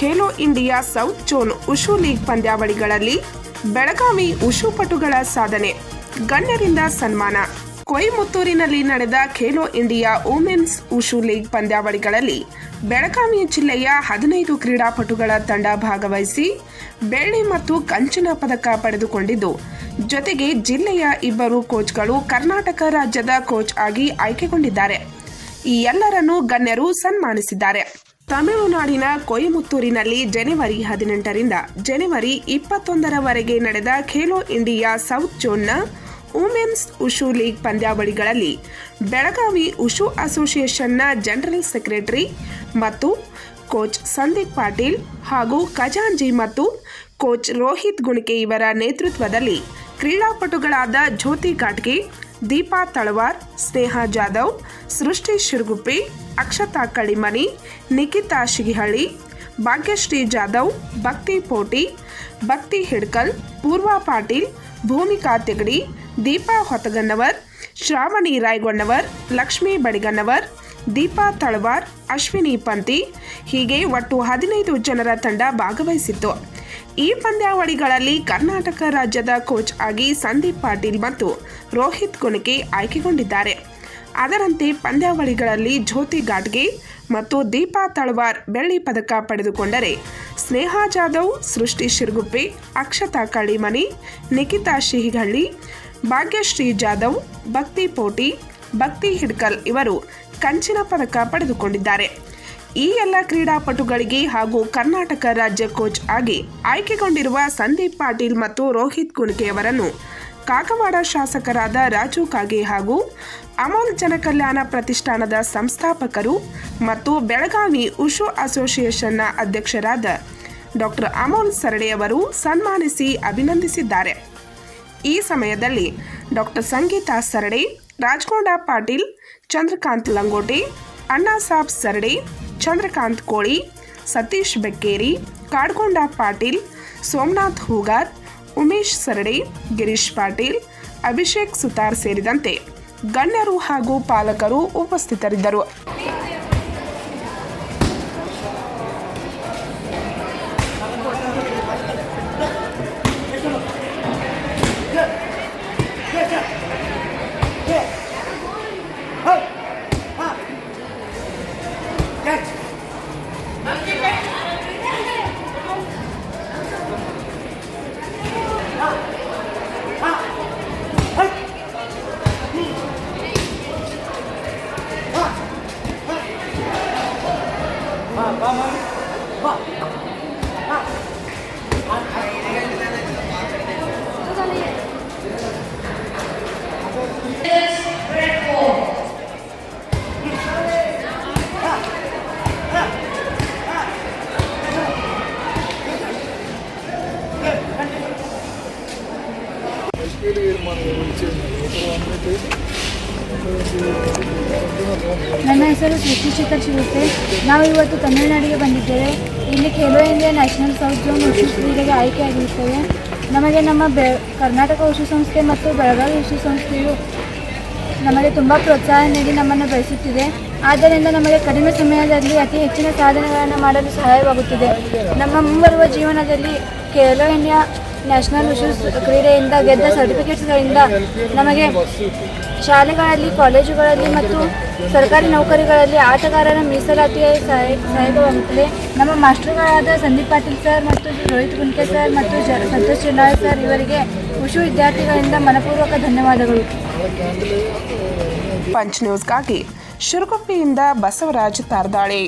Khelo India south zone wushu league ಪಂದ್ಯಾವಳಿಗಳಲ್ಲಿ Belagavi wushu ಪಟುಗಳ ಸಾಧನೆ, ಗಣ್ಯರಿಂದ ಸನ್ಮಾನ. ಕೊಯಮುತ್ತೂರಿನಲ್ಲಿ ನಡೆದ Khelo India women's wushu league ಪಂದ್ಯಾವಳಿಗಳಲ್ಲಿ Belagavi ಜಿಲ್ಲೆಯ ಹದಿನೈದು ಕ್ರೀಡಾಪಟುಗಳ ತಂಡ ಭಾಗವಹಿಸಿ ಬೆಳ್ಳಿ ಮತ್ತು ಕಂಚಿನ ಪದಕ ಪಡೆದುಕೊಂಡಿದ್ದು, ಜೊತೆಗೆ ಜಿಲ್ಲೆಯ ಇಬ್ಬರು ಕೋಚ್ಗಳು ಕರ್ನಾಟಕ ರಾಜ್ಯದ ಕೋಚ್ ಆಗಿ ಆಯ್ಕೆಗೊಂಡಿದ್ದಾರೆ. ಈ ಎಲ್ಲರನ್ನೂ ಗಣ್ಯರು ಸನ್ಮಾನಿಸಿದ್ದಾರೆ. ತಮಿಳುನಾಡಿನ ಕೊಯಮುತ್ತೂರಿನಲ್ಲಿ ಜನವರಿ ಹದಿನೆಂಟರಿಂದ ಜನವರಿ ಇಪ್ಪತ್ತೊಂದರವರೆಗೆ ನಡೆದ ಖೇಲೋ ಇಂಡಿಯಾ ಸೌತ್ ಜೋನ್ನ ವುಮೆನ್ಸ್ ಉಷು ಲೀಗ್ ಪಂದ್ಯಾವಳಿಗಳಲ್ಲಿ ಬೆಳಗಾವಿ ಉಷು ಅಸೋಸಿಯೇಷನ್ನ ಜನರಲ್ ಸೆಕ್ರೆಟರಿ ಮತ್ತು ಕೋಚ್ ಸಂದೀಪ್ ಪಾಟೀಲ್ ಹಾಗೂ ಖಜಾಂಜಿ ಮತ್ತು ಕೋಚ್ ರೋಹಿತ್ ಗುಣಿಕೆ ಇವರ ನೇತೃತ್ವದಲ್ಲಿ ಕ್ರೀಡಾಪಟುಗಳಾದ ಜ್ಯೋತಿ ಘಾಟ್ಗೆ ದೀಪಾ ತಳವಾರ್, ಸ್ನೇಹ ಜಾಧವ್, ಸೃಷ್ಟಿ ಶಿರ್ಗುಪ್ಪಿ, ಅಕ್ಷತಾ ಕಳಿಮನಿ ನಿಖಿತಾ ಶಿಗಿಹಳ್ಳಿ, ಭಾಗ್ಯಶ್ರೀ ಜಾಧವ್, ಭಕ್ತಿ ಪೋಟಿ, ಭಕ್ತಿ ಹಿಡ್ಕಲ್, ಪೂರ್ವ ಪಾಟೀಲ್, ಭೂಮಿಕಾ ತೆಗಡಿ, ದೀಪಾ ಹೊತಗನ್ನವರ್ ಶ್ರಾವಣಿ ರಾಯ್ಗೊಂಡವರ್ ಲಕ್ಷ್ಮೀ ಬಡಿಗನ್ನವರ್, ದೀಪಾ ತಳವಾರ್, ಅಶ್ವಿನಿ ಪಂತಿ. ಹೀಗೆ ಒಟ್ಟು ಹದಿನೈದು ಜನರ ತಂಡ ಭಾಗವಹಿಸಿತ್ತು. ಈ ಪಂದ್ಯಾವಳಿಗಳಲ್ಲಿ ಕರ್ನಾಟಕ ರಾಜ್ಯದ ಕೋಚ್ ಆಗಿ ಸಂದೀಪ್ ಪಾಟೀಲ್ ಮತ್ತು ರೋಹಿತ್ ಕುಣಿಕೆ ಆಯ್ಕೆಗೊಂಡಿದ್ದಾರೆ. ಅದರಂತೆ ಪಂದ್ಯಾವಳಿಗಳಲ್ಲಿ ಜ್ಯೋತಿ ಘಾಟ್ಗೆ ಮತ್ತು ದೀಪಾ ತಳವಾರ್ ಬೆಳ್ಳಿ ಪದಕ ಪಡೆದುಕೊಂಡರೆ ಸ್ನೇಹಾ ಜಾಧವ್, ಸೃಷ್ಟಿ ಶಿರ್ಗುಪ್ಪೆ, ಅಕ್ಷತಾ ಕಳಿಮನಿ, ನಿಖಿತಾ ಶಿಹಿಗಳ್ಳಿ, ಭಾಗ್ಯಶ್ರೀ ಜಾಧವ್, ಭಕ್ತಿ ಪೋಟಿ, ಭಕ್ತಿ ಹಿಡ್ಕಲ್ ಇವರು ಕಂಚಿನ ಪದಕ ಪಡೆದುಕೊಂಡಿದ್ದಾರೆ. ಈ ಎಲ್ಲ ಕ್ರೀಡಾಪಟುಗಳಿಗೆ ಹಾಗೂ ಕರ್ನಾಟಕ ರಾಜ್ಯ ಕೋಚ್ ಆಗಿ ಆಯ್ಕೆಗೊಂಡಿರುವ ಸಂದೀಪ್ ಪಾಟೀಲ್ ಮತ್ತು ರೋಹಿತ್ ಕುಣಿಕೆಯವರನ್ನು ಕಾಕವಾಡ ಶಾಸಕರಾದ ರಾಜು ಕಾಗೆ ಹಾಗೂ ಅಮೋಲ್ ಜನಕಲ್ಯಾಣ ಪ್ರತಿಷ್ಠಾನದ ಸಂಸ್ಥಾಪಕರು ಮತ್ತು ಬೆಳಗಾವಿ ಉಷು ಅಸೋಸಿಯೇಷನ್ನ ಅಧ್ಯಕ್ಷರಾದ ಡಾಕ್ಟರ್ ಅಮೋಲ್ ಸರಡೆಯವರು ಸನ್ಮಾನಿಸಿ ಅಭಿನಂದಿಸಿದ್ದಾರೆ. ಈ ಸಮಯದಲ್ಲಿ ಡಾಕ್ಟರ್ ಸಂಗೀತಾ ಸರಡೆ ರಾಜಗೊಂಡ ಪಾಟೀಲ್, ಚಂದ್ರಕಾಂತ್ ಲಂಗೋಟೆ ಅಣ್ಣಾಸಾಬ್ ಸರಡೆ ಚಂದ್ರಕಾಂತ್ ಕೋಳಿ, ಸತೀಶ್ ಬೆಕ್ಕೇರಿ, ಕಾಡ್ಕೊಂಡ ಪಾಟೀಲ್, ಸೋಮನಾಥ್ ಹೂಗಾರ್, ಉಮೇಶ್ ಸರಡೆ, ಗಿರೀಶ್ ಪಾಟೀಲ್, ಅಭಿಷೇಕ್ ಸುತಾರ್ ಸೇರಿದಂತೆ ಗಣ್ಯರು ಹಾಗೂ ಪಾಲಕರು ಉಪಸ್ಥಿತರಿದ್ದರು. ನನ್ನ ಹೆಸರು ಸೃಷ್ಟಿ ಶೇಖರ್ ಶಿರುತ್ತೆ ನಾವು ಇವತ್ತು ತಮಿಳುನಾಡಿಗೆ ಬಂದಿದ್ದೇವೆ. ಇಲ್ಲಿ Khelo India national south zone wushu ಕ್ರೀಡೆಗೆ ಆಯ್ಕೆಯಾಗಿರುತ್ತೇವೆ ನಮಗೆ ನಮ್ಮ ಬೆ, ಕರ್ನಾಟಕ ಉಷು ಸಂಸ್ಥೆ ಮತ್ತು ಬೆಳಗಾವಿ ಉಷು ಸಂಸ್ಥೆಯು ನಮಗೆ ತುಂಬ ಪ್ರೋತ್ಸಾಹ ನೀಡಿ ನಮ್ಮನ್ನು ಬಯಸುತ್ತಿದೆ ಆದ್ದರಿಂದ ನಮಗೆ ಕಡಿಮೆ ಸಮಯದಲ್ಲಿ ಅತಿ ಹೆಚ್ಚಿನ ಸಾಧನೆಗಳನ್ನು ಮಾಡಲು ಸಹಾಯವಾಗುತ್ತಿದೆ. ನಮ್ಮ ಮುಂಬರುವ ಜೀವನದಲ್ಲಿ ಖೇಲೋ ಇಂಡಿಯಾ ನ್ಯಾಷನಲ್ ಮಿಷನ್ಸ್ ಕ್ರೀಡೆಯಿಂದ ಗೆದ್ದ ಸರ್ಟಿಫಿಕೇಟ್ಸ್ಗಳಿಂದ ನಮಗೆ ಶಾಲೆಗಳಲ್ಲಿ, ಕಾಲೇಜುಗಳಲ್ಲಿ ಮತ್ತು ಸರ್ಕಾರಿ ನೌಕರಿಗಳಲ್ಲಿ ಆಟಗಾರರ ಮೀಸಲಾತಿಯ ಸಹಾಯ ಸಹಾಯಕವಾಗುತ್ತದೆ. ನಮ್ಮ ಮಾಸ್ಟರ್ಗಳಾದ ಸಂದೀಪ್ ಪಾಟೀಲ್ ಸರ್ ಮತ್ತು ರೋಹಿತ್ ಕುಂಕೆ ಸರ್ ಮತ್ತು ಸಂತೋಷ್ ಚಿನ್ನಾಯ್ ಸರ್ ಇವರಿಗೆ ವಿಶ್ವ ವಿದ್ಯಾರ್ಥಿಗಳಿಂದ ಮನಪೂರ್ವಕ ಧನ್ಯವಾದಗಳು. ಪಂಚ್ ನ್ಯೂಸ್ಗಾಗಿ ಶಿರಗುಪ್ಪಿಯಿಂದ ಬಸವರಾಜ್ ತಾರ್ದಾಳೆ.